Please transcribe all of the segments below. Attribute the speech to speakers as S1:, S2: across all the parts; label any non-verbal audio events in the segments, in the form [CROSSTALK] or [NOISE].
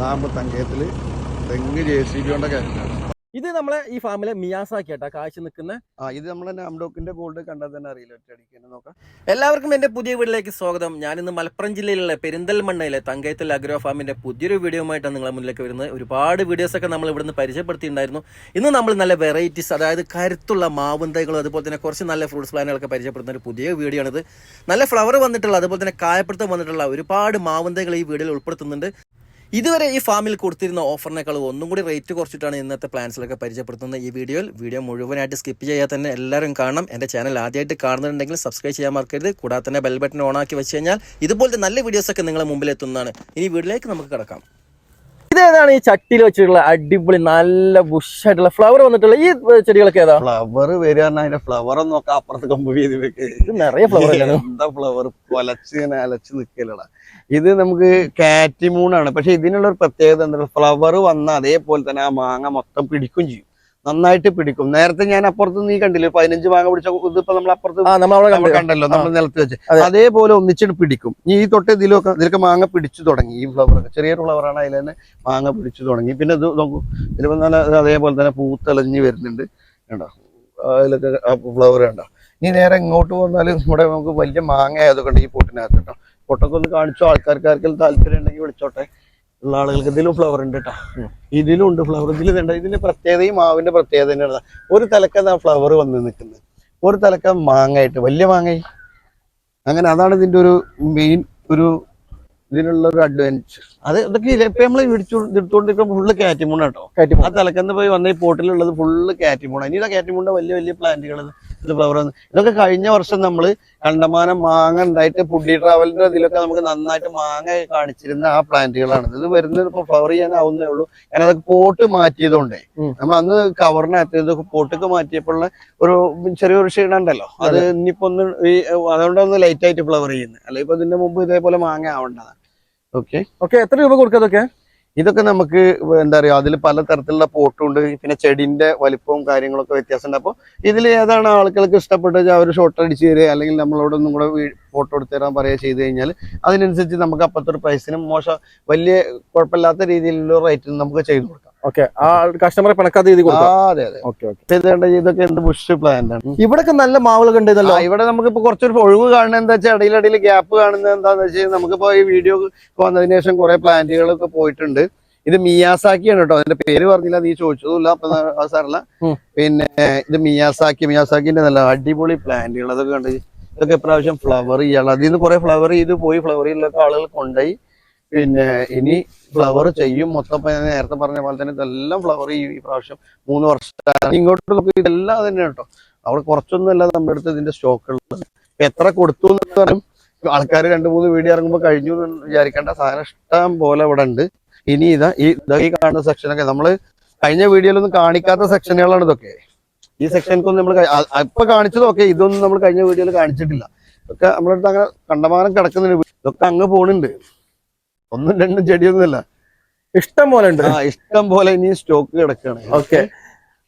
S1: തങ്കയത്തിൽ തെങ്ങ് J C B കൊണ്ടൊക്കെ
S2: ഇത് നമ്മളെ ഈ ഫാമിലെ മിയാസാക്കി കേട്ടാ കാഴ്ച നിൽക്കുന്ന.
S1: ആ ഇത് നമ്മളെ നാംഡോക്കിന്റെ ഗോൾഡ് കണ്ടാൽ തന്നെ അറിയില്ല നോക്കാം.
S2: എല്ലാവർക്കും എന്റെ പുതിയ വീട്ടിലേക്ക് സ്വാഗതം. ഞാൻ ഇന്ന് മലപ്പുറം ജില്ലയിലുള്ള പെരിന്തൽമണ്ണയിലെ തങ്കയത്തിൽ അഗ്രോ ഫാമിന്റെ പുതിയൊരു വീഡിയോയുമായിട്ടാണ് നിങ്ങളെ മുന്നിലേക്ക് വരുന്നത്. ഒരുപാട് വീഡിയോസ് ഒക്കെ നമ്മൾ ഇവിടുന്ന് പരിചയപ്പെടുത്തിയിട്ടുണ്ടായിരുന്നു. ഇന്ന് നമ്മൾ നല്ല വെറൈറ്റീസ് അതായത് കരുത്തുള്ള മാവും തൈകളും അതുപോലെ തന്നെ കുറച്ച് നല്ല ഫ്രൂട്ട്സ് പ്ലാനുകളൊക്കെ പരിചയപ്പെടുത്തുന്ന ഒരു പുതിയ വീഡിയോ ആണിത് നല്ല ഫ്ലവർ വന്നിട്ടുള്ള അതുപോലെ തന്നെ കായപ്പെടുത്തം വന്നിട്ടുള്ള ഒരുപാട് മാവും തൈകൾ ഈ വീഡിയോയിൽ ഉൾപ്പെടുത്തുന്നുണ്ട്. ഇതുവരെ ഈ ഫാമിൽ കൊടുത്തിരുന്ന ഓഫറിനേക്കാൾ ഒന്നും കൂടി റേറ്റ് കുറച്ചിട്ടാണ് ഇന്നത്തെ പ്ലാൻസിലൊക്കെ പരിചയപ്പെടുത്തുന്നത്. ഈ വീഡിയോയിൽ വീഡിയോ മുഴുവനായിട്ട് സ്കിപ്പ് ചെയ്യാതെ തന്നെ എല്ലാവരും കാണണം. എന്റെ ചാനൽ ആദ്യമായിട്ട് കാണുന്നുണ്ടെങ്കിൽ സബ്സ്ക്രൈബ് ചെയ്യാൻ മറക്കരുത്. കൂടാതെ തന്നെ ബെൽ ബട്ടൺ ഓൺ ആക്കി വെച്ച് കഴിഞ്ഞാൽ ഇതുപോലത്തെ നല്ല വീഡിയോസൊക്കെ നിങ്ങളെ മുമ്പിൽ എത്തുന്നതാണ് ഇനി വീഡിയോയിലേക്ക് നമുക്ക് കിടക്കാം. ഇതേതാണ് ഈ ചട്ടിയിൽ വെച്ചിട്ടുള്ള അടിപൊളി നല്ല ബുഷായിട്ടുള്ള ഫ്ലവർ വന്നിട്ടുള്ള ഈ ചെടികളൊക്കെ ഏതാ?
S1: ഫ്ലവർ വരിക പറഞ്ഞാൽ അതിന്റെ ഫ്ലവർ നോക്കാം അപ്പുറത്ത് കമ്പ് ചെയ്ത്
S2: ഇത് നിറയെ ഫ്ലവർ
S1: എന്താ ഫ്ലവർ കൊലച്ച് ഇങ്ങനെ അലച്ച് നിക്കലടാ. ഇത് നമുക്ക് കാറ്റിമൂണാണ്. പക്ഷെ ഇതിനുള്ള ഒരു പ്രത്യേകത എന്താ? ഫ്ലവർ വന്ന അതേപോലെ തന്നെ ആ മാങ്ങ മൊത്തം പിടിക്കും ചെയ്യും. നന്നായിട്ട് പിടിക്കും. നേരത്തെ ഞാൻ അപ്പുറത്ത് നീ കണ്ടില്ലേ പതിനഞ്ച് മാങ്ങ പിടിച്ച ഇതിപ്പോ നമ്മൾ അപ്പുറത്ത് കണ്ടല്ലോ നമ്മൾ നിലത്ത് വെച്ച്. അതേപോലെ ഒന്നിച്ചിട്ട് പിടിക്കും. ഈ തൊട്ട് ഇതിലൊക്കെ ഇതിലൊക്കെ മാങ്ങ പിടിച്ചു തുടങ്ങി ഈ ഫ്ലവർ ചെറിയൊരു ഫ്ലവറാണ് അതിൽ തന്നെ മാങ്ങ പിടിച്ചു തുടങ്ങി. പിന്നെ ഇത് നോക്കൂ ഇതിലിപ്പോ നല്ല അതേപോലെ തന്നെ പൂത്തലഞ്ഞ് വരുന്നുണ്ട്. കണ്ടോ? അതിലൊക്കെ ഫ്ലവർ കണ്ടോ? ഇനി നേരെ ഇങ്ങോട്ട് വന്നാൽ ഇവിടെ നമുക്ക് വലിയ മാങ്ങ ആയതൊക്കെ ഉണ്ട് ഈ പൊട്ടിനകത്ത് കേട്ടോ. പൊട്ടൊക്കെ ഒന്ന് കാണിച്ചോ ആൾക്കാർക്ക് ആർക്കെങ്കിലും താല്പര്യം ഉണ്ടെങ്കിൽ വിളിച്ചോട്ടെ. ഉള്ള ആളുകൾക്ക് ഇതിലും ഫ്ലവർ ഉണ്ട് കേട്ടോ ഇതിലും ഉണ്ട് ഫ്ലവർ ഇതിൽ വേണ്ട ഇതിന്റെ പ്രത്യേകത ഈ മാവിന്റെ പ്രത്യേകത തന്നെയാണ് ഒരു തലക്ക ഫ്ലവർ വന്ന് നിൽക്കുന്നത്. ഒരു തലക്ക മാങ്ങയായിട്ട് വലിയ മാങ്ങയായി. അങ്ങനെ അതാണ് ഇതിന്റെ ഒരു മെയിൻ ഒരു ഇതിനുള്ള ഒരു അഡ്വാന്റേജ് അത് ഇതൊക്കെ ഇപ്പൊ നമ്മൾ ഇടിച്ചു എടുത്തുകൊണ്ടിരിക്കുമ്പോൾ ഫുള്ള് കാറ്റിമൂണ് കേട്ടോ ആ തലക്കന്ന് പോയി വന്ന ഈ പോട്ടിലുള്ളത് ഫുള്ള് കാറ്റിമൂണ്. ഇനി ഇതാ കാറ്റിമൂണിന്റെ വലിയ വലിയ പ്ലാന്റുകൾ ഇത് ഫ്ലവർ ഇതൊക്കെ കഴിഞ്ഞ വർഷം നമ്മൾ കണ്ടമാനം മാങ്ങ ഉണ്ടായിട്ട് പുള്ളി ട്രാവലിന്റെ ഇതിലൊക്കെ നമുക്ക് നന്നായിട്ട് മാങ്ങ കാണിച്ചിരുന്ന ആ പ്ലാന്റുകളാണ് ഇത് വരുന്നത് ഇപ്പൊ ഫ്ലവർ ചെയ്യാനാവുന്നേ ഉള്ളൂ. കാരണം അതൊക്കെ പോട്ട് മാറ്റിയതുകൊണ്ടേ. നമ്മൾ അന്ന് കവറിനകത്ത് ഇതൊക്കെ പോട്ടൊക്കെ മാറ്റിയപ്പോഴുള്ള ഒരു ചെറിയൊരു ക്ഷീണം ഉണ്ടല്ലോ. അത് ഇനിയിപ്പോ ഒന്ന് ഈ അതുകൊണ്ടൊന്ന് ലൈറ്റ് ആയിട്ട് ഫ്ലവർ ചെയ്യുന്നത്. അല്ലെ ഇപ്പൊ ഇതിന്റെ മുമ്പ് ഇതേപോലെ മാങ്ങ ആവേണ്ടതാണ്. ഓക്കെ
S2: ഓക്കെ എത്ര രൂപ ഇതൊക്കെ?
S1: ഇതൊക്കെ നമുക്ക് എന്താ പറയാ അതിൽ പലതരത്തിലുള്ള പോട്ടും ഉണ്ട്. പിന്നെ ചെടിന്റെ വലിപ്പവും കാര്യങ്ങളൊക്കെ വ്യത്യാസമുണ്ട്. അപ്പോൾ ഇതിൽ ഏതാണ് ആളുകൾക്ക് ഇഷ്ടപ്പെട്ടത്? അവർ ഷോട്ട് അടിച്ച് തരിക അല്ലെങ്കിൽ നമ്മളോട് ഒന്നും കൂടെ ഫോട്ടോ എടുത്ത് തരാൻ പറയുക ചെയ്ത് കഴിഞ്ഞാൽ അതിനനുസരിച്ച് നമുക്ക് അപ്പോഴത്തെ ഒരു പ്രൈസിനും മോശം വലിയ കുഴപ്പമില്ലാത്ത രീതിയിലുള്ള റേറ്റിന് നമുക്ക് ചെയ്തു കൊടുക്കാം.
S2: ഓക്കെ. ആ കസ്റ്റമറെ പിണക്കാത്ത രീതി
S1: ഇതൊക്കെ എന്ത് ബുഷ് പ്ലാന്റ് ആണ്?
S2: ഇവിടൊക്കെ നല്ല മാവുകൾ ഉണ്ട് ഇവിടെ
S1: ആ, ഇവിടെ നമുക്കിപ്പോ കുറച്ചൊരു ഒഴിവ് കാണുന്നത് എന്താ വെച്ചാൽ ഇടയിലിടയിൽ ഗ്യാപ്പ് കാണുന്നത് എന്താന്ന് വെച്ചാൽ നമുക്കിപ്പോ ഈ വീഡിയോ വന്നതിന് ശേഷം കുറെ പ്ലാന്റുകളൊക്കെ പോയിട്ടുണ്ട്. ഇത് മിയാസാക്കിയാണ് കേട്ടോ. അതിന്റെ പേര് പറഞ്ഞില്ല നീ ചോദിച്ചതുമില്ല അപ്പൊ സാറല്ല പിന്നെ ഇത് മിയാസാക്കി മിയാസാക്കിന്റെ നല്ല അടിപൊളി പ്ലാന്റുകൾ അതൊക്കെ കണ്ടത് ഇതൊക്കെ ഇപ്രാവശ്യം ഫ്ലവർ ചെയ്യാണ് അതിൽ നിന്ന് കുറെ ഫ്ലവർ ചെയ്ത് പോയി ഫ്ലവർ ചെയ്യലൊക്കെ ആളുകൾ കൊണ്ടുപോയി. പിന്നെ ഇനി ഫ്ലവർ ചെയ്യും. മൊത്തം ഞാൻ നേരത്തെ പറഞ്ഞ പോലെ തന്നെ ഇതെല്ലാം ഫ്ലവർ ചെയ്യും ഈ പ്രാവശ്യം. മൂന്ന് വർഷം ഇങ്ങോട്ട് ഇതെല്ലാം തന്നെ കേട്ടോ. അവിടെ കുറച്ചൊന്നും അല്ല നമ്മുടെ അടുത്ത് ഇതിന്റെ സ്റ്റോക്ക് ഉള്ളത്. എത്ര കൊടുത്തു എന്ന് പറയും ആൾക്കാർ രണ്ട് മൂന്ന് വീഡിയോ ഇറങ്ങുമ്പോൾ കഴിഞ്ഞു എന്ന് വിചാരിക്കേണ്ട സാധനം ഇഷ്ടം പോലെ ഇവിടെ ഉണ്ട്. ഇനി ഇതാ ഈ ഈ കാണുന്ന സെക്ഷനൊക്കെ നമ്മൾ കഴിഞ്ഞ വീഡിയോയിലൊന്നും കാണിക്കാത്ത സെക്ഷനുകളാണ് ഇതൊക്കെ. ഈ സെക്ഷനൊന്നും നമ്മൾ ഇപ്പൊ കാണിച്ചതൊക്കെ ഇതൊന്നും നമ്മൾ കഴിഞ്ഞ വീഡിയോയിൽ കാണിച്ചിട്ടില്ല. ഇതൊക്കെ നമ്മളടുത്ത് അങ്ങനെ കണ്ടമാനം കിടക്കുന്നുണ്ട്. ഇതൊക്കെ അങ്ങ് പോണുണ്ട്. ഒന്നും രണ്ടും ചെടിയൊന്നുമില്ല.
S2: ഇഷ്ടം പോലെ ഉണ്ട്.
S1: ആ ഇഷ്ടം പോലെ ഇനി സ്റ്റോക്ക് കിടക്കുകയാണ്
S2: ഓക്കെ.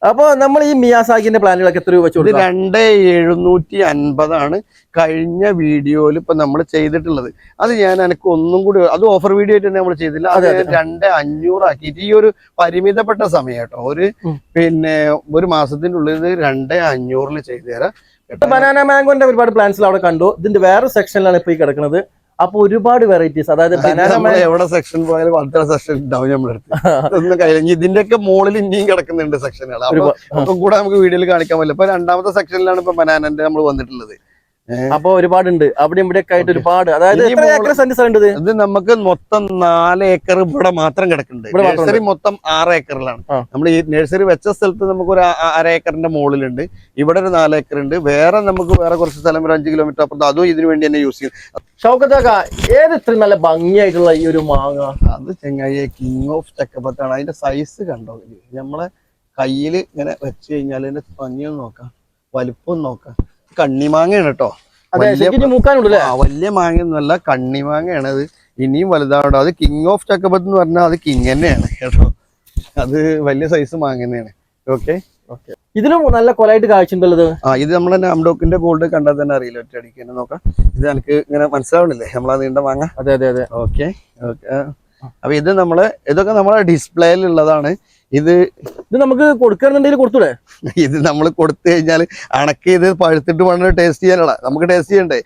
S2: അപ്പൊ നമ്മൾ ഈ മിയാസാക്കിന്റെ പ്ലാനുകളൊക്കെ എത്ര രൂപ വെച്ചു
S1: രണ്ട് എഴുന്നൂറ്റി അൻപതാണ് കഴിഞ്ഞ വീഡിയോയിൽ ഇപ്പൊ നമ്മൾ ചെയ്തിട്ടുള്ളത്. അത് ഞാൻ എനിക്ക് ഒന്നും കൂടി അത് ഓഫർ വീഡിയോ ആയിട്ട് നമ്മൾ ചെയ്തില്ല. അത്. രണ്ട് അഞ്ഞൂറാക്കിയിട്ട് ഈ ഒരു പരിമിതപ്പെട്ട സമയം കേട്ടോ ഒരു പിന്നെ ഒരു മാസത്തിന്റെ ഉള്ളിൽ രണ്ട് അഞ്ഞൂറിൽ ചെയ്തു തരാം.
S2: ബനാന മാംഗോന്റെ ഒരുപാട് പ്ലാൻസ് അവിടെ കണ്ടു. ഇതിന്റെ വേറെ സെക്ഷനിലാണ് ഇപ്പൊ ഈ കിടക്കുന്നത്. അപ്പൊ ഒരുപാട് വെറൈറ്റീസ്. അതായത് ബനാന
S1: എവിടെ സെക്ഷൻ പോയാലും അത്ര സെക്ഷൻ ഉണ്ടാവും നമ്മളെടുത്ത് ഇതിന്റെ ഒക്കെ മുകളിൽ ഇനിയും കിടക്കുന്നുണ്ട് സെക്ഷനുകൾ അപ്പൊ കൂടെ നമുക്ക് വീഡിയോയിൽ കാണിക്കാൻ പറ്റില്ല. ഇപ്പൊ രണ്ടാമത്തെ സെക്ഷനിലാണ് ഇപ്പൊ ബനാനന്റെ നമ്മൾ വന്നിട്ടുള്ളത്.
S2: അപ്പൊ ഒരുപാടുണ്ട്. അവിടെ ഇവിടെ ഒക്കെ ആയിട്ട്. ഒരുപാട്. അതായത് എത്ര ഏക്കർ സെന്റ് സ്ഥലം ഉണ്ട് ഇത്
S1: നമുക്ക് മൊത്തം നാല് ഏക്കർ ഇവിടെ മാത്രം കിടക്കുന്നുണ്ട്. നഴ്സറി മൊത്തം ആറ് ഏക്കറിലാണ്. നമ്മൾ ഈ നഴ്സറി വെച്ച സ്ഥലത്ത് നമുക്ക് ഒരു അര ഏക്കറിന്റെ മുകളിലുണ്ട്. ഇവിടെ ഒരു നാല് ഏക്കർ ഉണ്ട് വേറെ നമുക്ക് വേറെ കുറച്ച് സ്ഥലം ഒരു അഞ്ച് കിലോമീറ്റർ അപ്പുറത്ത് അതും ഇതിനു വേണ്ടി തന്നെ യൂസ് ചെയ്യും
S2: ഷൗക്കത്താക്ക ഏത് ഇത്ര നല്ല ഭംഗിയായിട്ടുള്ള ഈ ഒരു മാങ്ങ?
S1: അത് ചെങ്ങായി കിങ് ഓഫ് ചക്കപ്പത്താണ് അതിന്റെ സൈസ് കണ്ടോ? നമ്മളെ കയ്യിൽ ഇങ്ങനെ വെച്ച് കഴിഞ്ഞാൽ അതിന്റെ ഭംഗിയൊന്നും നോക്കാം. വലിപ്പം നോക്കാം. കണ്ണിമാങ്ങയാണ് കേട്ടോ. വലിയ മാങ്ങയൊന്നുമല്ല കണ്ണിമാങ്ങയാണ് അത്. ഇനിയും വലുതാവട്ടോ അത് കിങ് ഓഫ് ചക്കബത്ത് എന്ന് പറഞ്ഞാൽ അത് കിങ് തന്നെയാണ് കേട്ടോ. അത് വലിയ സൈസ് മാങ്ങ തന്നെയാണ്. ഓക്കെ
S2: ഇതിനും നല്ല കൊലായിട്ട് കാഴ്ചയുണ്ടല്ലോ.
S1: ആ ഇത് നമ്മൾ നാംഡോക്കിന്റെ ഗോൾഡ് കണ്ടാൽ തന്നെ അറിയില്ല? ഒറ്റയടിക്ക് തന്നെ നോക്കാം. ഇത് എനിക്ക് ഇങ്ങനെ മനസ്സിലാവണില്ലേ നമ്മളാ നീണ്ട മാങ്ങ.
S2: അതെ അതെ അതെ.
S1: ഓക്കെ ഓക്കെ അപ്പൊ ഇത് നമ്മൾ ഇതൊക്കെ നമ്മളെ ഡിസ്പ്ലേയിൽ ഉള്ളതാണ്. ഇത്
S2: ഇത് നമുക്ക് കൊടുക്കണമെന്നുണ്ടെങ്കിൽ കൊടുത്തൂടെ?
S1: ഇത് നമ്മൾ കൊടുത്തു കഴിഞ്ഞാൽ അണക്ക് ഇത് പഴുത്തിട്ട് വേണം ടേസ്റ്റ് ചെയ്യാനുള്ള. നമുക്ക് ടേസ്റ്റ് ചെയ്യണ്ടേ?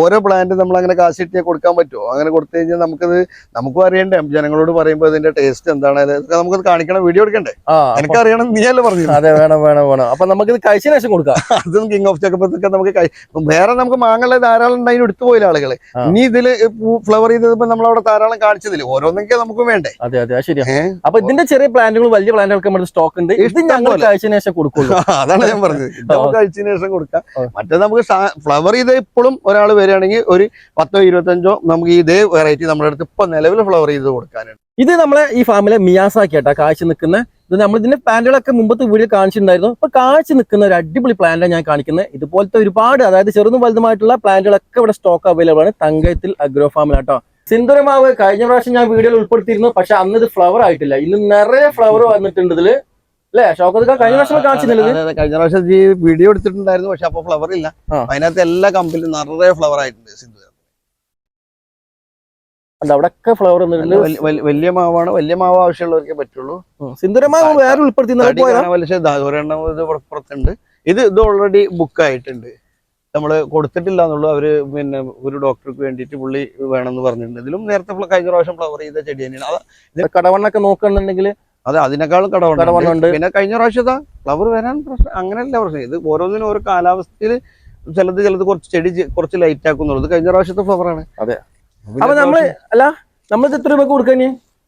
S1: ഓരോ പ്ലാന്റ് നമ്മൾ അങ്ങനെ കാശ് കിട്ടിയാൽ കൊടുക്കാൻ പറ്റുമോ അങ്ങനെ കൊടുത്തു കഴിഞ്ഞാൽ നമുക്കത് നമുക്കും അറിയണ്ടേ? ജനങ്ങളോട് പറയുമ്പോൾ ഇതിന്റെ ടേസ്റ്റ് എന്താണ്? നമുക്ക് നമുക്കത് കാണിക്കണം വീഡിയോ എടുക്കണ്ടേ?
S2: എനിക്ക്
S1: അറിയണം നീയല്ലേ പറഞ്ഞു
S2: അതെ വേണം വേണം വേണം. അപ്പൊ നമുക്ക് ഇത് കഴിച്ചതിന് ശേഷം കൊടുക്കാം. [LAUGHS]
S1: അതും കിങ് ഓഫ് ചക്കപ്പത്തൊക്കെ നമുക്ക് വേറെ നമുക്ക് മാങ്ങകളെ ധാരാളം ഉണ്ട് അതിന് എടുത്തു പോയില്ല ആളുകൾ.
S2: ആ.
S1: ഇനി ഇതിൽ ഫ്ലവർ ചെയ്തപ്പോ നമ്മളവിടെ ധാരാളം കാണിച്ചതില്ല? ഓരോന്നെങ്കിൽ നമുക്ക് വേണ്ടേ?
S2: അതെ അതെ അത് ശരിയാ.
S1: ഏഹ്
S2: അപ്പൊ ഇതിന്റെ ചെറിയ പ്ലാന്റുകൾ വലിയ പ്ലാന്റുകൾക്ക് നമ്മുടെ സ്റ്റോക്ക് ഉണ്ട്. ഇത് ഞങ്ങൾ. കഴിച്ചതിന് ശേഷം കൊടുക്കുള്ളൂ. [LAUGHS]
S1: അതാണ് ഞാൻ പറഞ്ഞത്. [LAUGHS] നമുക്ക് കഴിച്ചതിന് ശേഷം കൊടുക്കാം. മറ്റേ നമുക്ക് ഫ്ലവർ ചെയ്ത് ഇപ്പോഴും ഒരാൾ വരികയാണെങ്കിൽ ഒരു പത്തോ ഇരുപത്തഞ്ചോ നമുക്ക് ഇതേ വെറൈറ്റി നമ്മുടെ അടുത്ത് ഇപ്പൊ നിലവിൽ ഫ്ലവർ ചെയ്ത് കൊടുക്കാനുണ്ട്.
S2: ഇത് നമ്മളെ ഈ ഫാമിലെ മിയാസാക്കി ആട്ടാ കാഴ്ച നിൽക്കുന്ന. ഇത് നമ്മൾ ഇതിന്റെ പ്ലാന്റുകളൊക്കെ മുമ്പത്തെ വീഡിയോ കാണിച്ചിട്ടുണ്ടായിരുന്നു. അപ്പൊ കാഴ്ച നിൽക്കുന്ന ഒരു അടിപൊളി പ്ലാന്റാണ് ഞാൻ കാണിക്കുന്നത്. ഇതുപോലത്തെ ഒരുപാട് അതായത് ചെറുതും വലുതുമായിട്ടുള്ള പ്ലാന്റുകളൊക്കെ ഇവിടെ സ്റ്റോക്ക് അവൈലബിൾ ആണ്. തങ്കയത്തിൽ അഗ്രോ ഫാമിലാട്ടോ സിന്ദുരമാവ് കഴിഞ്ഞ പ്രാവശ്യം ഞാൻ വീഡിയോയിൽ ഉൾപ്പെടുത്തിയിരുന്നു പക്ഷെ അന്ന് ഇത് ഫ്ലവർ ആയിട്ടില്ല. ഇന്ന് നിറയെ ഫ്ലവർ വന്നിട്ടുണ്ട് ഇതിൽ. അല്ലെ ഷോക്കത്ത് കഴിഞ്ഞ പ്രാവശ്യം കാണിച്ചിരുന്നില്ല
S1: കഴിഞ്ഞ പ്രാവശ്യം ഈ വീഡിയോ എടുത്തിട്ടുണ്ടായിരുന്നു പക്ഷെ അപ്പൊ ഫ്ലവർ ഇല്ല. അതിനകത്ത് എല്ലാ കമ്പനിലും നിറയെ ഫ്ലവർ ആയിട്ടുണ്ട് സിന്ധു
S2: അവിടെയൊക്കെ ഫ്ലവർ
S1: വല്യ- മാവാണ്. വലിയ മാവ് ആവശ്യമുള്ളവർക്കേ പറ്റുള്ളൂ.
S2: സിന്ദൂരമാവ് വേറെ ഉൾപ്പെടുത്തി
S1: പക്ഷേ വലിയ ഇതാ, പുറത്തുണ്ട്. ഇത് ഇത് ഓൾറെഡി ബുക്ക് ആയിട്ടുണ്ട്. നമ്മൾ കൊടുത്തിട്ടില്ല എന്നുള്ളൂ അവർ പിന്നെ ഒരു ഡോക്ടർക്ക് വേണ്ടിയിട്ട് പുള്ളി വേണമെന്ന് പറഞ്ഞിട്ടുണ്ട്. ഇതിലും നേരത്തെ കഴിഞ്ഞ പ്രാവശ്യം ഫ്ലവർ ചെയ്ത ചെടി തന്നെയാണ്. അത്
S2: കടവണ്ണൊക്കെ നോക്കുകയാണെന്നുണ്ടെങ്കിൽ
S1: അതെ അതിനേക്കാളും കടവണ്ണുണ്ട്. പിന്നെ കഴിഞ്ഞ പ്രാവശ്യത്താ ഫ്ലവർ വരാൻ പ്രശ്നം അങ്ങനെയല്ല പ്രശ്നം. ഇത് ഓരോന്നിനും ഓരോ കാലാവസ്ഥയിൽ ചിലത് ചിലത് കുറച്ച് ചെടി കുറച്ച് ലൈറ്റ് ആക്കുന്നുള്ളൂ. ഇത് കഴിഞ്ഞ പ്രാവശ്യത്തെ ഫ്ലവർ ആണ്.
S2: അതെ. അപ്പൊ നമ്മൾ അല്ല നമ്മൾ എത്ര രൂപ കൊടുക്കാൻ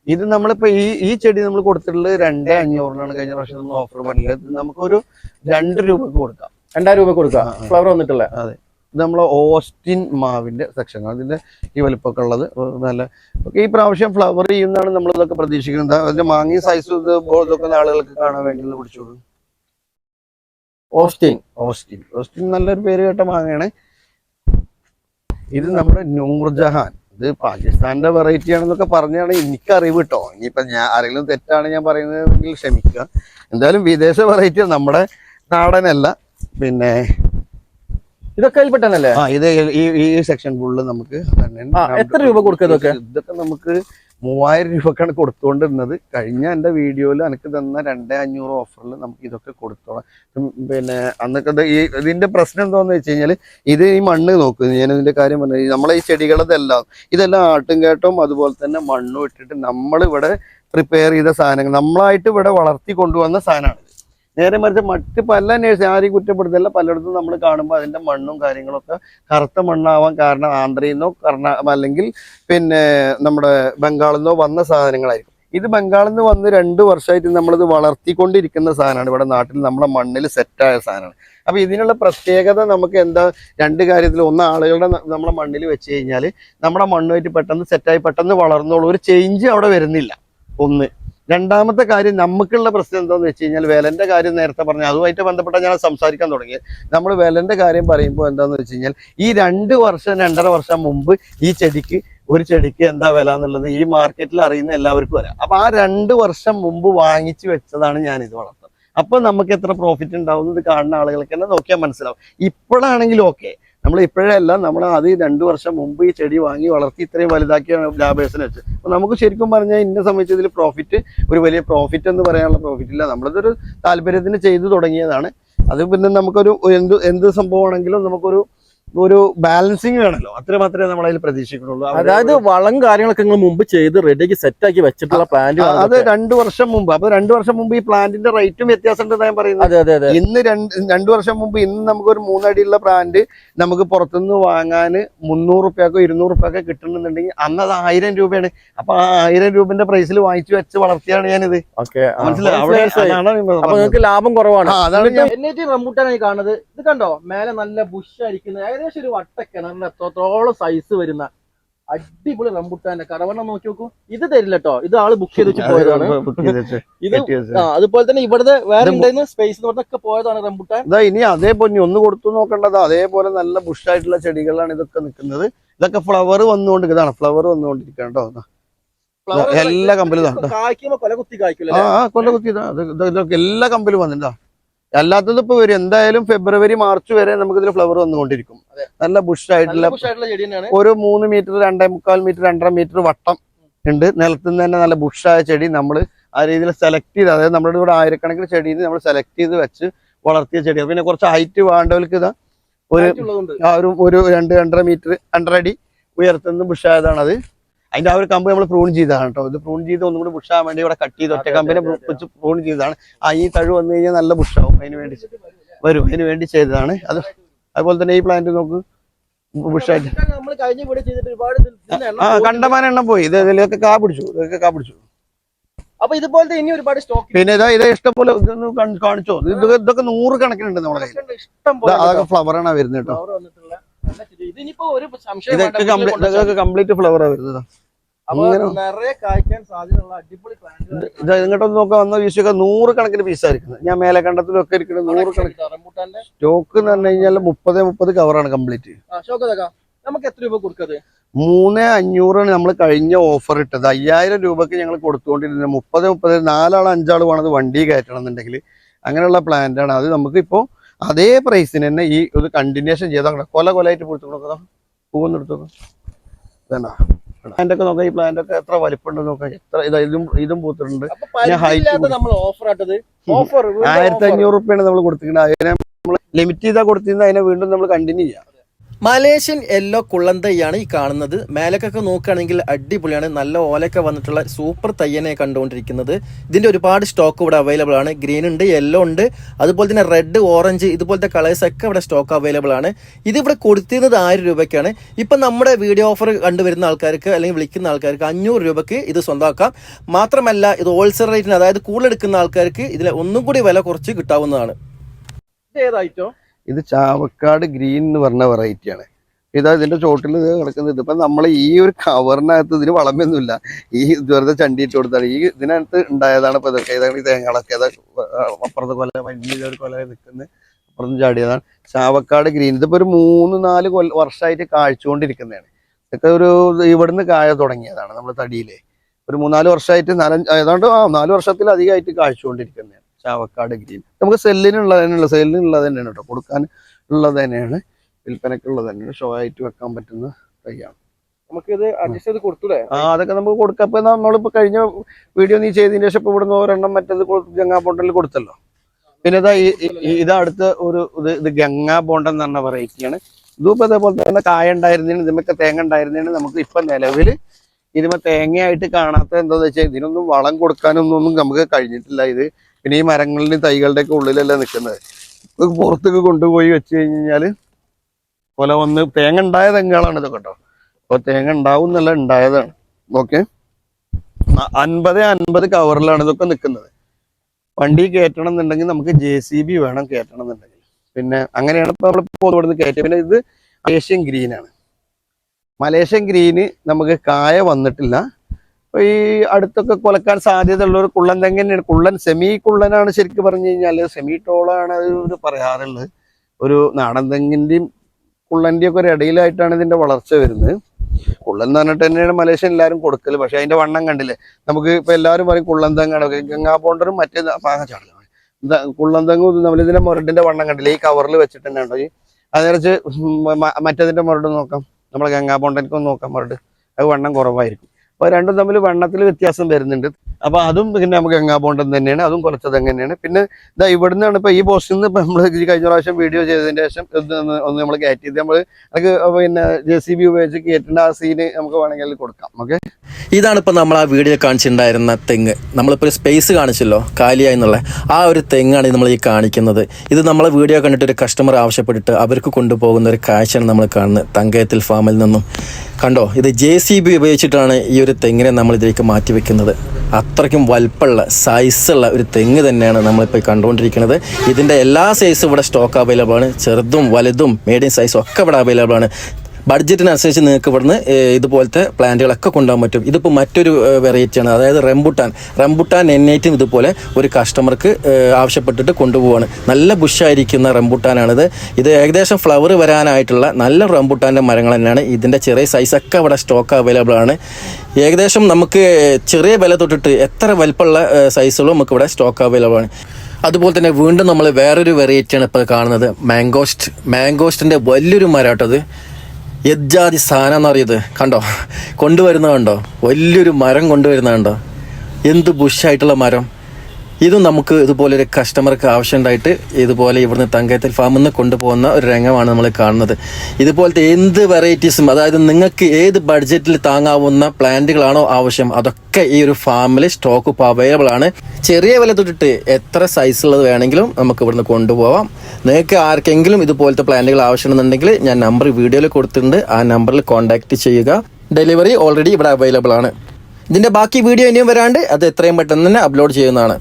S1: ഇത് നമ്മളിപ്പോ ഈ ഈ ചെടി നമ്മൾ കൊടുത്തിട്ടുള്ളത് രണ്ടേ അഞ്ഞൂറിനാണ് കഴിഞ്ഞ പ്രാവശ്യം നമ്മൾ ഓഫർ പറഞ്ഞത് നമുക്കൊരു രണ്ട് രൂപക്ക് കൊടുക്കാം.
S2: രണ്ടായിരം രൂപ കൊടുക്കുക. ഫ്ലവർ വന്നിട്ടുള്ള. അതെ.
S1: ഇത് നമ്മളെ ഓസ്റ്റിൻ മാവിന്റെ സെക്ഷൻ അതിന്റെ ഈ വലിപ്പമൊക്കെ ഉള്ളത്. നല്ല ഈ പ്രാവശ്യം ഫ്ലവർ ചെയ്യുന്നതാണ് നമ്മൾ ഇതൊക്കെ പ്രതീക്ഷിക്കുന്നത് അതിന്റെ മാങ്ങി സൈസ് ഇതൊക്കെ ആളുകൾക്ക് കാണാൻ വേണ്ടി ഒന്ന് പിടിച്ചോളൂ
S2: ഓസ്റ്റിൻ.
S1: ഓസ്റ്റിൻ. ഓസ്റ്റിൻ നല്ലൊരു പേര് കേട്ട മാങ്ങയാണ്. ഇത് നമ്മുടെ നൂർജഹാൻ. ഇത് പാകിസ്ഥാന്റെ വെറൈറ്റി ആണെന്നൊക്കെ പറഞ്ഞാണ് എനിക്ക് അറിവ് കേട്ടോ. ഇനിയിപ്പോ ഞാൻ ആരെങ്കിലും തെറ്റാണ് ഞാൻ പറയുന്നതെങ്കിൽ ക്ഷമിക്കുക. എന്തായാലും വിദേശ വെറൈറ്റി നമ്മുടെ നാടനല്ല. പിന്നെ
S2: ഇതൊക്കെ അതിൽപ്പെട്ടല്ലേ
S1: ആ ഇത് ഈ ഈ സെക്ഷൻ ഫുള്ള് നമുക്ക്
S2: എത്ര രൂപ കൊടുക്കുന്നത് ഇതൊക്കെ?
S1: ഇതൊക്കെ നമുക്ക് മൂവായിരം രൂപക്കാണ് കൊടുത്തുകൊണ്ടിരുന്നത്. കഴിഞ്ഞ എന്റെ വീഡിയോയിൽ എനിക്ക് തന്ന രണ്ടേ അഞ്ഞൂറ് ഓഫറിൽ നമുക്ക് ഇതൊക്കെ കൊടുത്തോളാം. പിന്നെ അന്നൊക്കെ ഈ ഇതിന്റെ പ്രശ്നം എന്താണെന്ന് വെച്ച് കഴിഞ്ഞാൽ ഇത് ഈ മണ്ണ് നോക്ക്. ഞാൻ ഇതിന്റെ കാര്യം പറഞ്ഞു നമ്മളെ ഈ ചെടികളതെല്ലാം ഇതെല്ലാം ആട്ടും കേട്ടവും അതുപോലെ തന്നെ മണ്ണും ഇട്ടിട്ട് നമ്മളിവിടെ പ്രിപ്പയർ ചെയ്ത സാധനങ്ങൾ നമ്മളായിട്ട് ഇവിടെ വളർത്തി കൊണ്ടുവന്ന സാധനമാണ് നേരെ മറിച്ച് മറ്റ് പല നേഴ്സ് ആരെയും കുറ്റപ്പെടുത്തല്ല. പലയിടത്തും നമ്മൾ കാണുമ്പോൾ അതിന്റെ മണ്ണും കാര്യങ്ങളൊക്കെ കറുത്ത മണ്ണാവാൻ കാരണം ആന്ധ്രയിൽ നിന്നോ കർണാ അല്ലെങ്കിൽ പിന്നെ നമ്മുടെ ബംഗാളിൽ നിന്നോ വന്ന സാധനങ്ങളായിരിക്കും. ഇത് ബംഗാളിൽ നിന്ന് വന്ന് രണ്ട് വർഷമായിട്ട് നമ്മളിത് വളർത്തിക്കൊണ്ടിരിക്കുന്ന സാധനമാണ്. ഇവിടെ നാട്ടിൽ നമ്മുടെ മണ്ണിൽ സെറ്റായ സാധനമാണ്. അപ്പോൾ ഇതിനുള്ള പ്രത്യേകത നമുക്ക് എന്താ? രണ്ട് കാര്യത്തിൽ ഒന്ന് ആളുകളുടെ നമ്മുടെ മണ്ണിൽ വെച്ച് കഴിഞ്ഞാൽ നമ്മുടെ മണ്ണുമായിട്ട് പെട്ടെന്ന് സെറ്റായി പെട്ടെന്ന് വളർന്നോളൂ. ഒരു ചേഞ്ച് അവിടെ വരുന്നില്ല. ഒന്ന്. രണ്ടാമത്തെ കാര്യം നമുക്കുള്ള പ്രശ്നം എന്താണെന്ന് വെച്ച് കഴിഞ്ഞാൽ വിലന്റെ കാര്യം നേരത്തെ പറഞ്ഞു അതുമായിട്ട് ബന്ധപ്പെട്ട ഞാൻ സംസാരിക്കാൻ തുടങ്ങി. നമ്മൾ വിലന്റെ കാര്യം പറയുമ്പോൾ എന്താണെന്ന് വെച്ച് കഴിഞ്ഞാൽ ഈ രണ്ട് വർഷം രണ്ടര വർഷം മുമ്പ് ഈ ചെടിക്ക് ഒരു ചെടിക്ക് എന്താ വില എന്നുള്ളത് ഈ മാർക്കറ്റിൽ അറിയുന്ന എല്ലാവർക്കും വരാം അപ്പം ആ രണ്ട് വർഷം മുമ്പ് വാങ്ങിച്ചു വെച്ചതാണ് ഞാൻ ഇത് വളർത്തുന്നത് അപ്പം നമുക്ക് എത്ര പ്രോഫിറ്റ് ഉണ്ടാവും ഇത് കാണുന്ന ആളുകൾക്ക് തന്നെ നോക്കിയാൽ മനസ്സിലാവും. ഇപ്പോഴാണെങ്കിലും ഓക്കെ നമ്മൾ ഇപ്പോഴല്ല നമ്മൾ അത് രണ്ട് വർഷം മുമ്പ് ഈ ചെടി വാങ്ങി വളർത്തി ഇത്രയും വലുതാക്കിയ ലാഭേഴ്സിനെ വെച്ച്. അപ്പൊ നമുക്ക് ശരിക്കും പറഞ്ഞാൽ ഇന്ന സംബന്ധിച്ച് ഇതിൽ പ്രോഫിറ്റ് ഒരു വലിയ പ്രോഫിറ്റ് എന്ന് പറയാനുള്ള പ്രോഫിറ്റ് ഇല്ല. നമ്മളിതൊരു താല്പര്യത്തിന് ചെയ്തു തുടങ്ങിയതാണ്. അത് പിന്നെ നമുക്കൊരു എന്ത് എന്ത് സംഭവമാണെങ്കിലും നമുക്കൊരു ഒരു ബാലൻസിങ് വേണല്ലോ. അത്ര മാത്രമേ നമ്മൾ അതിൽ പ്രതീക്ഷിക്കുന്നുള്ളൂ.
S2: അതായത് വളം കാര്യങ്ങളൊക്കെ നിങ്ങൾ മുമ്പ് ചെയ്ത് റെഡിയാക്കി സെറ്റ് ആക്കി വെച്ചിട്ടുള്ള പ്ലാന്റ്
S1: അത് രണ്ടു വർഷം മുമ്പ്. അപ്പൊ രണ്ടു വർഷം മുമ്പ് ഈ പ്ലാന്റിന്റെ റേറ്റും വ്യത്യാസം ഉണ്ടെന്ന് ഞാൻ പറയുന്നത്.
S2: അതെ അതെ അതെ.
S1: ഇന്ന് രണ്ട് വർഷം മുമ്പ് ഇന്ന് നമുക്ക് ഒരു മൂന്നടിയുള്ള പ്ലാന്റ് നമുക്ക് പുറത്തുനിന്ന് വാങ്ങാൻ മുന്നൂറ് റുപ്യക്കോ ഇരുന്നൂറ് റുപ്യക്കോ കിട്ടണമെന്നുണ്ടെങ്കിൽ അന്ന് അത് ആയിരം രൂപയാണ്. അപ്പൊ ആ ആയിരം രൂപന്റെ പ്രൈസിൽ വാങ്ങിച്ചു വെച്ച് വളർത്തിയാണ് ഞാനിത്.
S2: ഓക്കെ
S1: മനസ്സിലായി?
S2: ലാഭം കുറവാണ്.
S1: അതാണ്
S2: റംബൂട്ടാനായി കാണുന്നത്. ഇത് കണ്ടോ? മേലെ നല്ല ബുഷ് അടിക്കുന്ന ഏകദേശം ഒരു വട്ടക്കിണറിന് എത്രത്തോളം സൈസ് വരുന്ന അടിപൊളി റംബുട്ടാന്റെ കറവണ്ണം നോക്കി നോക്കൂ. ഇത് തരില്ല കേട്ടോ ഇത് ആൾ ബുക്ക് ചെയ്ത് വെച്ച് പോയതാണ്. ഇത് [LAUGHS] അതുപോലെ തന്നെ ഇവിടുത്തെ വേറെ ഉണ്ടായിരുന്ന സ്പേസ് പറഞ്ഞൊക്കെ പോയതാണ് റംബുട്ടാൻ.
S1: ഇതാ ഇനി അതേപോലെ ഒന്ന് കൊടുത്തു നോക്കേണ്ടത്. അതേപോലെ നല്ല ബുഷായിട്ടുള്ള ചെടികളാണ് ഇതൊക്കെ നിൽക്കുന്നത്. ഇതൊക്കെ ഫ്ലവർ വന്നുകൊണ്ട് ഇതാണ് ഫ്ലവർ വന്നുകൊണ്ടിരിക്കണം കേട്ടോ എല്ലാ കമ്പലും
S2: കൊല കുത്തി കായ്ക്കില്ല
S1: ആ കൊല കുത്തി ഇതാ. ഇത് ഇത് ഇതൊക്കെ എല്ലാ കമ്പലും വന്നിട്ടാ അല്ലാത്തത് ഇപ്പൊ വരും. എന്തായാലും ഫെബ്രുവരി മാർച്ച് വരെ നമുക്ക് ഇതിൽ ഫ്ലവർ വന്നുകൊണ്ടിരിക്കും. നല്ല
S2: ബുഷ് ആയിട്ടുള്ള
S1: ഒരു മൂന്ന് മീറ്റർ രണ്ടേ മുക്കാൽ മീറ്റർ രണ്ടര മീറ്റർ വട്ടം ഉണ്ട്. നിലത്ത് നിന്ന് തന്നെ നല്ല ബുഷായ ചെടി നമ്മൾ ആ രീതിയിൽ സെലക്ട് ചെയ്ത് അതായത് നമ്മുടെ ഇവിടെ ആയിരക്കണക്കിന് ചെടിയിൽ നമ്മൾ സെലക്ട് ചെയ്ത് വെച്ച് വളർത്തിയ ചെടിയാണ് പിന്നെ കുറച്ച് ഹൈറ്റ് വേണ്ടവർക്ക് ഇതാ ഒരു ഒരു രണ്ട് രണ്ടര മീറ്റർ രണ്ടര അടി ഉയർത്തുന്ന ബുഷായതാണത് അതിന്റെ ആ ഒരു കമ്പ് നമ്മൾ പ്രൂൺ ചെയ്തതാണ് കേട്ടോ. ഇത് പ്രൂൺ ചെയ്ത് ഒന്നും കൂടി ബുഷാകാൻ വേണ്ടി ഇവിടെ കട്ട് ചെയ്ത് ഒറ്റ കമ്പിനെ. വെച്ച് പ്രൂൺ ചെയ്തതാണ്. ആ ഈ തഴു വന്നു കഴിഞ്ഞാൽ നല്ല ബുഷാവും അതിന് വേണ്ടി വരും. അതിന് വേണ്ടി ചെയ്തതാണ്. അത് അതുപോലെ തന്നെ ഈ പ്ലാന്റ് നോക്ക്. ബുഷായിട്ട് ആ കണ്ടമാനം എണ്ണം പോയി. ഇതൊക്കെ ഇതിലൊക്കെ കാ പിടിച്ചു. ഇതൊക്കെ കാ പിടിച്ചു.
S2: അപ്പൊ ഇതുപോലത്തെ ഇനി ഒരുപാട് സ്റ്റോക്ക്
S1: പിന്നെ ഇതാ ഇത് ഇഷ്ടംപോലെ ഇതൊന്ന് കാണിച്ചോ. ഇതൊക്കെ ഇതൊക്കെ നൂറ് കണക്കിനുണ്ട് നമ്മുടെ കയ്യിൽ. അതൊക്കെ ഫ്ലവർ ആണ് വരുന്നത് കേട്ടോ. ഇതൊക്കെ കംപ്ലീറ്റ്
S2: ഫ്ലവറാ
S1: ഇതൊക്കെ കംപ്ലീറ്റ് വരുന്നത്. ഇത് ഇങ്ങോട്ടൊന്ന് നോക്കാൻ വന്ന പീസൊക്കെ നൂറ് കണക്കിന് പീസായിരിക്കുന്നത് ഞാൻ മേലെ കണ്ടത്തിലൊക്കെ ഇരിക്കുന്നത് നൂറ് കണക്കിന്
S2: റംബൂട്ടാന്റെ
S1: സ്റ്റോക്ക് എന്ന് പറഞ്ഞു കഴിഞ്ഞാൽ മുപ്പത് മുപ്പത് കവറാണ് കംപ്ലീറ്റ്
S2: നമുക്ക് എത്ര രൂപ കൊടുക്കത്
S1: മൂന്ന് അഞ്ഞൂറാണ് നമ്മൾ കഴിഞ്ഞ ഓഫർ ഇട്ടത്. അയ്യായിരം രൂപക്ക് ഞങ്ങൾ കൊടുത്തുകൊണ്ടിരുന്നത്. മുപ്പത് മുപ്പത് നാലാൾ അഞ്ചാൾ വേണത് വണ്ടി കയറ്റണം എന്നുണ്ടെങ്കിൽ അങ്ങനെയുള്ള പ്ലാന്റാണ് ആണ്. അത് നമുക്ക് ഇപ്പോൾ അതേ പ്രൈസിന് തന്നെ ഈ ഒരു കണ്ടിന്യൂഷൻ ചെയ്താൽ കൊല കൊലയായിട്ട് കൊടുത്തു കൊടുക്കാം പൂവെന്ന് എടുത്തു? വേണ്ട. പ്ലാന്റ് ഒക്കെ നോക്കാം ഈ പ്ലാന്റ് ഒക്കെ എത്ര വലിപ്പമുണ്ട് നോക്കാം. എത്ര ഇതും ഇതും പൂത്തിട്ടുണ്ട്. ആയിരത്തി അഞ്ഞൂറ് റുപ്യാണ് നമ്മൾ കൊടുത്തിരിക്കുന്നത്. അതിനെ നമ്മൾ ലിമിറ്റ് ചെയ്താൽ കൊടുത്തിരുന്നത് അതിനെ വീണ്ടും നമ്മൾ കണ്ടിന്യൂ ചെയ്യാം.
S2: മലേഷ്യൻ യെല്ലോ കുള്ളന്തയ്യാണ് ഈ കാണുന്നത്. മേലക്കൊക്കെ നോക്കുകയാണെങ്കിൽ അടിപൊളിയാണ്. നല്ല ഓലൊക്കെ വന്നിട്ടുള്ള സൂപ്പർ തയ്യനെ കണ്ടുകൊണ്ടിരിക്കുന്നത്. ഇതിന്റെ ഒരുപാട് സ്റ്റോക്ക് ഇവിടെ അവൈലബിൾ ആണ്. ഗ്രീൻ ഉണ്ട് യെല്ലോ ഉണ്ട്. അതുപോലെ തന്നെ റെഡ് ഓറഞ്ച് ഇതുപോലത്തെ കളേഴ്സ് ഒക്കെ ഇവിടെ സ്റ്റോക്ക് അവൈലബിൾ ആണ്. ഇതിവിടെ കൊടുത്തിരുന്നത് ആയിരം രൂപയ്ക്കാണ്. ഇപ്പം നമ്മുടെ വീഡിയോ ഓഫർ കണ്ടുവരുന്ന ആൾക്കാർക്ക് അല്ലെങ്കിൽ വിളിക്കുന്ന ആൾക്കാർക്ക് അഞ്ഞൂറ് രൂപയ്ക്ക് ഇത് സ്വന്തമാക്കാം. മാത്രമല്ല ഇത് ഹോൾസെയിൽ റേറ്റിന് അതായത് കൂടുതൽ എടുക്കുന്ന ആൾക്കാർക്ക് ഇതിൽ ഒന്നും കൂടി വില കുറച്ച് കിട്ടാവുന്നതാണ്. ഏതായിട്ടോ
S1: ഇത് ചാവക്കാട് ഗ്രീൻ എന്ന് പറഞ്ഞ വെറൈറ്റിയാണ് ഇതാ ഇതിന്റെ ചോട്ടിൽ ഇത് കിടക്കുന്നത്. ഇതിപ്പോ നമ്മൾ ഈ ഒരു കവറിനകത്ത് ഇതിന് വളമൊന്നുമില്ല. ഈ വെറുതെ ചണ്ടിയിട്ട് കൊടുത്താണ്. ഈ ഇതിനകത്ത് ഉണ്ടായതാണ് ഇപ്പൊ ഇതൊക്കെ. ഇതാണ് ഈ തേങ്ങകളൊക്കെ. ഇതാ അപ്പുറത്തെ കൊല വലിയ ഒരു കൊല നിൽക്കുന്നത്. അപ്പുറത്ത് ചാടിയതാണ്. ചാവക്കാട് ഗ്രീൻ. ഇതിപ്പോ ഒരു മൂന്ന് നാല് കൊല്ല വർഷമായിട്ട് കാഴ്ചകൊണ്ടിരിക്കുന്നതാണ്. ഇതൊക്കെ ഒരു ഇവിടുന്ന് കായ തുടങ്ങിയതാണ് നമ്മുടെ തടിയിലെ. ഒരു മൂന്നാൽ വർഷമായിട്ട് നാലഞ്ച് ഏതാണ്ട് ആ നാല് വർഷത്തിലധികമായിട്ട് കാഴ്ചകൊണ്ടിരിക്കുന്നതാണ്. ചാവക്കാട് ഗ്രീൻ നമുക്ക് സെല്ലിനുള്ളത് തന്നെയുള്ള. സെല്ലിനുള്ളത് തന്നെയാണ് കേട്ടോ. കൊടുക്കാൻ ഉള്ളത് തന്നെയാണ്. വിൽപ്പനക്കുള്ളത് തന്നെയാണ്. ഷോ ആയിട്ട് വെക്കാൻ പറ്റുന്ന തൈയാണ്
S2: നമുക്ക് ഇത് അഡ്ജസ്റ്റ് ചെയ്ത് കൊടുത്തൂടെ?
S1: ആ അതൊക്കെ നമുക്ക് കൊടുക്കാം. ഇപ്പൊ നമ്മളിപ്പോ കഴിഞ്ഞ വീഡിയോ നീ ചെയ്തതിന് ശേഷം ഇപ്പൊ ഇവിടുന്ന് ഒരെണ്ണം മറ്റേത് ഗംഗാ ബോണ്ടൽ കൊടുത്തല്ലോ. പിന്നെ ഇതാ അടുത്ത ഒരു ഇത് ഇത് ഗംഗാ ബോണ്ടൽ എന്ന് പറഞ്ഞ വെറൈറ്റിയാണ് ഇതിപ്പോ അതേപോലെ തന്നെ കായ ഉണ്ടായിരുന്നതിന് ഇതിമൊക്കെ തേങ്ങ ഉണ്ടായിരുന്നതിന് നമുക്ക് ഇപ്പൊ നിലവിൽ ഇതിമ തേങ്ങയായിട്ട് കാണാത്ത എന്താന്ന് വെച്ചാൽ ഇതിനൊന്നും വളം കൊടുക്കാനൊന്നും നമുക്ക് കഴിഞ്ഞിട്ടില്ല. ഇത് പിന്നെ ഈ മരങ്ങളുടെയും തൈകളുടെ ഒക്കെ ഉള്ളിലല്ല നിൽക്കുന്നത്? പുറത്തേക്ക് കൊണ്ടുപോയി വെച്ച് കഴിഞ്ഞാൽ കൊല വന്ന് തേങ്ങ ഉണ്ടായ തെങ്ങുകളാണ് ഇതൊക്കെ കേട്ടോ. അപ്പൊ തേങ്ങ ഉണ്ടാവും എന്നല്ല ഉണ്ടായതാണ്. ഓക്കെ അൻപത് അൻപത് കവറിലാണ് ഇതൊക്കെ നിൽക്കുന്നത്. വണ്ടി കയറ്റണം എന്നുണ്ടെങ്കിൽ നമുക്ക് ജെ സി ബി വേണം കയറ്റണം എന്നുണ്ടെങ്കിൽ. പിന്നെ അങ്ങനെയാണ് ഇപ്പൊ നമ്മൾ ഇവിടുന്ന് കയറ്റി പിന്നെ ഇത് മലേഷ്യൻ ഗ്രീനാണ്. മലേഷ്യൻ ഗ്രീന് നമുക്ക് കായ വന്നിട്ടില്ല. ഈ അടുത്തൊക്കെ കൊലക്കാൻ സാധ്യതയുള്ള ഒരു കുള്ളൻ തെങ്ങനെയാണ്. കുള്ളൻ സെമി കുള്ളനാണ് ശരിക്കും പറഞ്ഞു കഴിഞ്ഞാൽ സെമി ടോളാണ് അത് പറയാറുള്ളത്. ഒരു നാടൻ തെങ്ങിന്റെയും കുള്ളന്റെയും ഒക്കെ ഒരു ഇടയിലായിട്ടാണ് ഇതിന്റെ വളർച്ച വരുന്നത്. കുള്ളൻ എന്ന് പറഞ്ഞിട്ട് തന്നെയാണ് മലേഷ്യ എല്ലാവരും കൊടുക്കൽ. പക്ഷെ അതിന്റെ വണ്ണം കണ്ടില്ലേ? നമുക്ക് ഇപ്പൊ എല്ലാവരും പറയും കുള്ളൻ തെങ്ങാണ് ഗംഗാ പോണ്ടറും മറ്റേ ചാടില്ല. കുള്ളൻ തെങ്ങും നമ്മൾ ഇതിന്റെ മുരടിന്റെ വണ്ണം കണ്ടില്ലേ? ഈ കവറിൽ വെച്ചിട്ട് തന്നെ ഉണ്ടോ? അതിനകത്ത് മറ്റേതിന്റെ മുരട് നോക്കാം. നമ്മളെ ഗംഗാ പോണ്ടനിക്കൊന്ന് നോക്കാം മുരട്. അത് വണ്ണം കുറവായിരിക്കും. അപ്പൊ രണ്ടും തമ്മിൽ വണ്ണത്തിൽ വ്യത്യാസം വരുന്നുണ്ട്. അപ്പൊ അതും പിന്നെ നമുക്ക് പോണ്ടത് തന്നെയാണ് അതും കുറച്ചത് എങ്ങനെയാണ് പിന്നെ ഇതാ ഇവിടെ നിന്നാണ് ഇപ്പൊ ഈ പോസ്റ്റിൽ നിന്ന് നമ്മൾ കഴിഞ്ഞ പ്രാവശ്യം വീഡിയോ ചെയ്തതിന് ശേഷം ഒന്ന് നമ്മൾ കയറ്റി നമ്മൾ നമുക്ക് പിന്നെ ജെ സി ബി ഉപയോഗിച്ച് കയറ്റേണ്ട ആ സീന് നമുക്ക് വേണമെങ്കിൽ കൊടുക്കാം ഓക്കെ
S2: ഇതാണ് ഇപ്പൊ നമ്മൾ ആ വീഡിയോ കാണിച്ചിട്ടുണ്ടായിരുന്ന തെങ്ങ്. നമ്മളിപ്പോൾ ഒരു സ്പേസ് കാണിച്ചല്ലോ കാലിയായി എന്നുള്ള. ആ ഒരു തെങ്ങാണ് നമ്മൾ ഈ കാണിക്കുന്നത്. ഇത് നമ്മളെ വീഡിയോ കണ്ടിട്ട് ഒരു കസ്റ്റമർ ആവശ്യപ്പെട്ടിട്ട് അവർക്ക് കൊണ്ടുപോകുന്ന ഒരു കാഴ്ചയാണ് നമ്മൾ കാണുന്നത്. തങ്കയത്തിൽ ഫാമിൽ നിന്നും. കണ്ടോ? ഇത് ജെ സി ബി ഉപയോഗിച്ചിട്ടാണ് ഈ ഒരു തെങ്ങിനെ നമ്മൾ ഇതിലേക്ക് മാറ്റി വെക്കുന്നത് അത്രയ്ക്കും വലുപ്പമുള്ള സൈസുള്ള ഒരു തെങ്ങ് തന്നെയാണ് നമ്മളിപ്പോൾ കണ്ടുകൊണ്ടിരിക്കുന്നത്. ഇതിന്റെ എല്ലാ സൈസും ഇവിടെ സ്റ്റോക്ക് അവൈലബിൾ ആണ്. ചെറുതും വലുതും മീഡിയം സൈസും ഒക്കെ ഇവിടെ അവൈലബിൾ ആണ്. ബഡ്ജറ്റിനനുസരിച്ച് നിങ്ങൾക്ക് ഇവിടുന്ന് ഇതുപോലത്തെ പ്ലാന്റുകളൊക്കെ കൊണ്ടുപോകാൻ പറ്റും. ഇതിപ്പോൾ മറ്റൊരു വെറൈറ്റിയാണ് അതായത് റംബുട്ടാൻ. റംബുട്ടാൻ എന്നേറ്റും ഇതുപോലെ ഒരു കസ്റ്റമർക്ക് ആവശ്യപ്പെട്ടിട്ട് കൊണ്ടുപോവാണ്. നല്ല ബുഷായിരിക്കുന്ന റംബുട്ടാനാണിത്. ഇത് ഏകദേശം ഫ്ലവർ വരാനായിട്ടുള്ള നല്ല റംബുട്ടാന്റെ മരങ്ങൾ തന്നെയാണ്. ഇതിന്റെ ചെറിയ സൈസൊക്കെ അവിടെ സ്റ്റോക്ക് അവൈലബിൾ ആണ്. ഏകദേശം നമുക്ക് ചെറിയ വില തൊട്ടിട്ട് എത്ര വലിപ്പമുള്ള സൈസുകളും നമുക്ക് ഇവിടെ സ്റ്റോക്ക് അവൈലബിൾ ആണ്. അതുപോലെ തന്നെ വീണ്ടും നമ്മൾ വേറൊരു വെറൈറ്റിയാണ് ഇപ്പോൾ കാണുന്നത്. മാംഗോസ്റ്റ് മാംഗോസ്റ്റിന്റെ വലിയൊരു മരാട്ടത് യജ്ജാതി സാധനം എന്നറിയത്. കണ്ടോ? കൊണ്ടുവരുന്നത് കണ്ടോ? വലിയൊരു മരം കൊണ്ടുവരുന്നത് കണ്ടോ? എന്ത് ബുഷായിട്ടുള്ള മരം? ഇതും നമുക്ക് ഇതുപോലെ ഒരു കസ്റ്റമർക്ക് ആവശ്യമുണ്ടായിട്ട് ഇതുപോലെ ഇവിടുന്ന് തങ്കയത്തിൽ ഫാമിൽ നിന്ന് കൊണ്ടുപോകുന്ന ഒരു രംഗമാണ് നമ്മൾ കാണുന്നത്. ഇതുപോലത്തെ എന്ത് വെറൈറ്റീസും അതായത് നിങ്ങൾക്ക് ഏത് ബഡ്ജറ്റിൽ താങ്ങാവുന്ന പ്ലാന്റുകളാണോ ആവശ്യം അതൊക്കെ ഈ ഒരു ഫാമിൽ സ്റ്റോക്ക് ഇപ്പോൾ അവൈലബിൾ ആണ്. ചെറിയ വില തൊട്ടിട്ട് എത്ര സൈസുള്ളത് വേണമെങ്കിലും നമുക്ക് ഇവിടുന്ന് കൊണ്ടുപോവാം. നിങ്ങൾക്ക് ആർക്കെങ്കിലും ഇതുപോലത്തെ പ്ലാന്റുകൾ ആവശ്യമുണ്ടെന്നുണ്ടെങ്കിൽ ഞാൻ നമ്പർ വീഡിയോയിൽ കൊടുത്തിട്ടുണ്ട്. ആ നമ്പറിൽ കോൺടാക്ട് ചെയ്യുക. ഡെലിവറി ഓൾറെഡി ഇവിടെ അവൈലബിൾ ആണ്. ഇതിന്റെ ബാക്കി വീഡിയോ ഇനിയും വരാണ്ട് അത് എത്രയും പെട്ടെന്ന് തന്നെ അപ്ലോഡ് ചെയ്യുന്നതാണ്.